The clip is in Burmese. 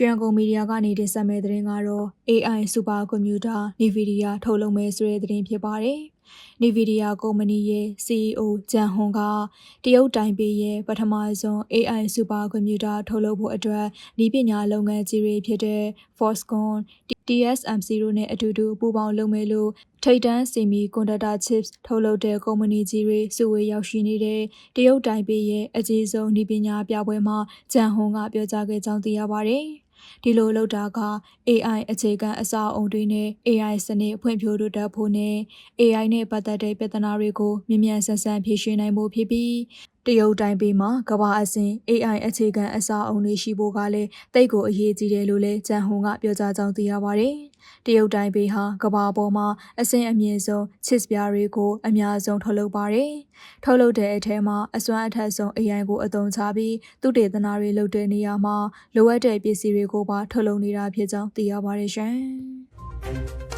ရွှေရန်ကုန်မီဒီယာကနေတင်ဆက်မဲ့သတင်းကတော့ AI Super Computer NVIDIA ထုတ်လုပ်မယ်ဆိုတဲ့သတင်းဖြစ်ပါတယ်။ NVIDIA ကုမ္ပဏီရဲ့ CEO ဂျန်ဟွန်ကတရုတ်တိုင်ပေရဲ့ပထမဆုံး AI Super Computer ထုတ်လုပ်ဖို့အတွက်ဤပညာလုပ်ငန်းကြီးတွေဖြစ်တဲ့ Foxconn TSMC တို့နဲ့အတူတူပူးပေါင်းလုပ်မယ်လို့ထိပ်တန်း Semiconductor Chips ထုတ်လုပ်တဲ့ကုမ္ပဏီကြီးတွေစုဝေးရောက်ရှိနေတဲ့တရုတ်တိုင်ပေရဲ့အကြီးဆုံးဤပညာပြပွဲမှာဂျန်ဟွန်ကပြောကြားခဲ့ကြောင်းသိရပါတယ်။ ဒီလိုလုပ်တာက AI အခြေခံအစာအုံတွေနဲ့ AI စနစ်ဖွံ့ဖြိုးတိုးတက်ဖို့နဲ့ AI နဲ့ပတ်သက်တဲ့ပြဿနာတွေကိုမြန်မြန်ဆန်ဆန်ဖြေရှင်းနိုင်ဖို့ဖြစ်ပြီး တရုတ်တိုင်ပေမှာကမ္ဘာအဆင့် AI အခြေခံအဆောက်အုံတွေရှိဖို့ကလည်းတိတ်ကိုအရေးကြီးတယ်လို့လည်းဂျန်ဟွန်ကပြောကြားကြောင်းသိရပါတယ်။တရုတ်တိုင်ပေဟာကမ္ဘာပေါ်မှာအဆင့်အမြင့်ဆုံး chips ပြားတွေကိုအများဆုံးထုတ်လုပ်ပါတယ်။ထုတ်လုပ်တဲ့အထက်မှာအစွမ်းအထက်ဆုံး AI ကိုအသုံးချပြီးသူတေသနတွေလုပ်တဲ့နေရာမှာလိုအပ်တဲ့ပစ္စည်းတွေကိုပါထုတ်လုပ်နေတာဖြစ်ကြောင်းသိရပါတယ်ရှင်။